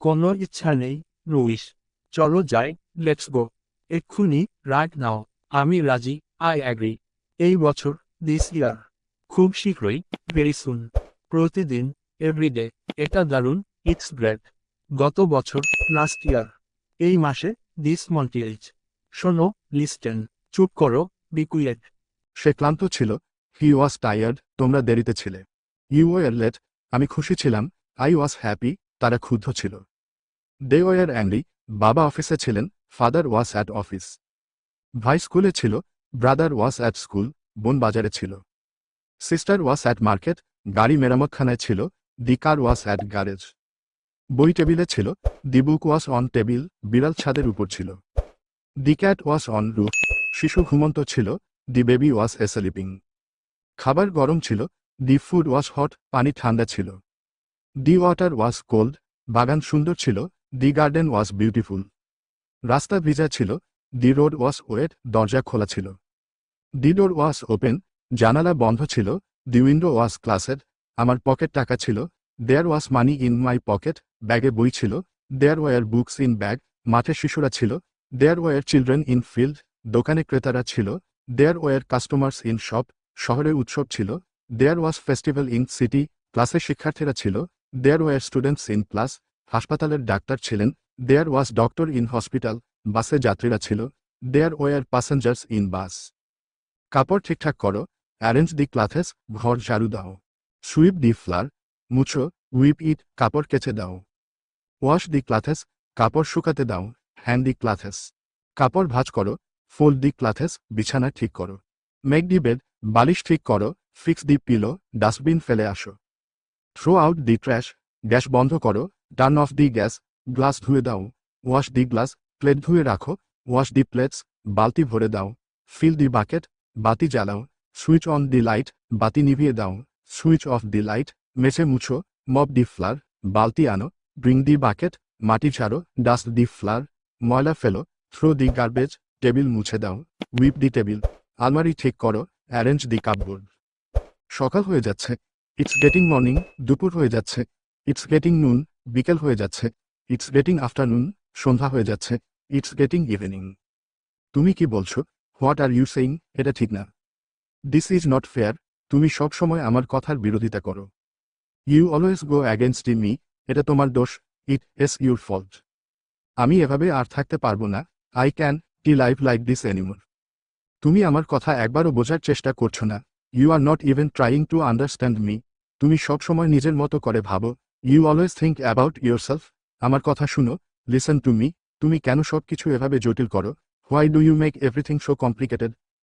কোনো ইচ্ছা নেই, রুইস। চলো যাই, লেটস গো। এক্ষুনি রাইট নাও, আমি রাজি, আই অ্যাগ্রি। এই বছর, দিস ইয়ার। খুব শীঘ্রই, ভেরি সুন। প্রতিদিন এভরিডে এটা দারুণ, ইটস গ্রেট। গত বছর, লাস্ট ইয়ার। এই মাসে, দিস মন্টিয়েজ শোনো, লিস্টেন। চুপ করো বিকুয়েট সে ক্লান্ত ছিল। হি ওয়াজ টায়ার্ড, তোমরা দেরিতে ছিলে। ইউ ওয়ার লেট, আমি খুশি ছিলাম। আই ওয়াজ হ্যাপি, তারা ক্ষুব্ধ ছিল। দে ওয়ার অ্যাংরি বাবা অফিসে ছিলেন, ফাদার ওয়াস অ্যাট অফিস। ভাই স্কুলে ছিল, ব্রাদার ওয়াস অ্যাট স্কুল বোন বাজারে ছিল। সিস্টার ওয়াজ অ্যাট মার্কেট, গাড়ি মেরামতখানায় ছিল, দি কার ওয়াস অ্যাট গ্যারেজ। বই টেবিলে ছিল, দি বুক ওয়াস অন টেবিল, বিড়াল ছাদের উপর ছিল। The cat was on roof, শিশু ঘুমন্ত ছিল, দি বেবি ওয়াস এ স্লিপিং। খাবার গরম ছিল, দি ফুড ওয়াজ হট, পানি ঠান্ডা ছিল। দি ওয়াটার ওয়াস কোল্ড, বাগান সুন্দর ছিল দি গার্ডেন ওয়াজ বিউটিফুল রাস্তা ভিজা ছিল দি রোড ওয়াজ ওয়েট দরজা খোলা ছিল। দি ডোর ওয়াজ ওপেন জানালা বন্ধ ছিল দি উইন্ডো ওয়াজ ক্লাসেড আমার পকেট টাকা ছিল there was money in my pocket ব্যাগে বই ছিল there were books in bag মাঠে শিশুরা ছিল there were children in field দোকানে ক্রেতারা ছিল there were customers in shop শহরে উৎসব ছিল there was festival in city ক্লাসে শিক্ষার্থীরা ছিল there were students in class হাসপাতালের ডাক্তার ছিলেন। There was doctor in hospital বাসে যাত্রীরা ছিল। There were passengers in bus কাপড় ঠিকঠাক করো অ্যারেঞ্জ দি ক্লাথেস ঘর ঝাড়ু দাও। সুইপ দি ফ্লার মুছো উইপ ইট কাপড় কেচে দাও। ওয়াশ দি ক্লাথেস কাপড় শুকাতে দাও হ্যান্ড দি ক্লাথেস কাপড় ভাঁজ করো ফোল্ড দি ক্লাথেস বিছানা ঠিক করো। মেক দি বেড বালিশ ঠিক করো ফিক্স দি পিলো ডাস্টবিন ফেলে আসো। Throw out the trash gas বন্ধ করো turn off the gas, glass ধুয়ে দাও। ওয়াশ দি গ্লাস, প্লেট ধুয়ে রাখো। ওয়াশ দি প্লেটস, বালতি ভরে দাও। ফিল দি বাকেট, বাতি জ্বালাও। সুইচ অন দি লাইট, বাতি নিভিয়ে দাও। সুইচ অফ দি লাইট মেছে মুছো। মপ দি ফ্লার, বালতি আনো। ব্রিং দি বাকেট, মাটি ছাড়ো ডাস্ট দি ফ্লার, ময়লা ফেলো। থ্রো দি গার্বেজ, টেবিল মুছে দাও। উইপ দি টেবিল, আলমারি ঠিক করো। Arrange the cupboard. সকাল হয়ে যাচ্ছে। ইটস গেটিং মর্নিং, দুপুর হয়ে যাচ্ছে। ইটস গেটিং নুন বিকেল হয়ে যাচ্ছে। ইটস গেটিং আফটারনুন সন্ধ্যা হয়ে যাচ্ছে। ইটস গেটিং ইভিনিং তুমি কি বলছো? হোয়াট আর ইউ সেইং এটা ঠিক না। দিস ইজ নট ফেয়ার তুমি সব সময় আমার কথার বিরোধিতা করো। You always go against me এটা তোমার দোষ। ইট এস ইউর ফল্ট আমি এভাবে আর থাকতে পারব না। I can't life like this anymore তুমি আমার কথা একবারও বোঝার চেষ্টা করছ না। You are not even trying to understand me তুমি সবসময় নিজের মতো করে ভাবো। You always think about yourself আমার কথা শুনো লিসন টু মি তুমি কেন সব কিছু এভাবে জটিল করো? Why do you make everything so complicated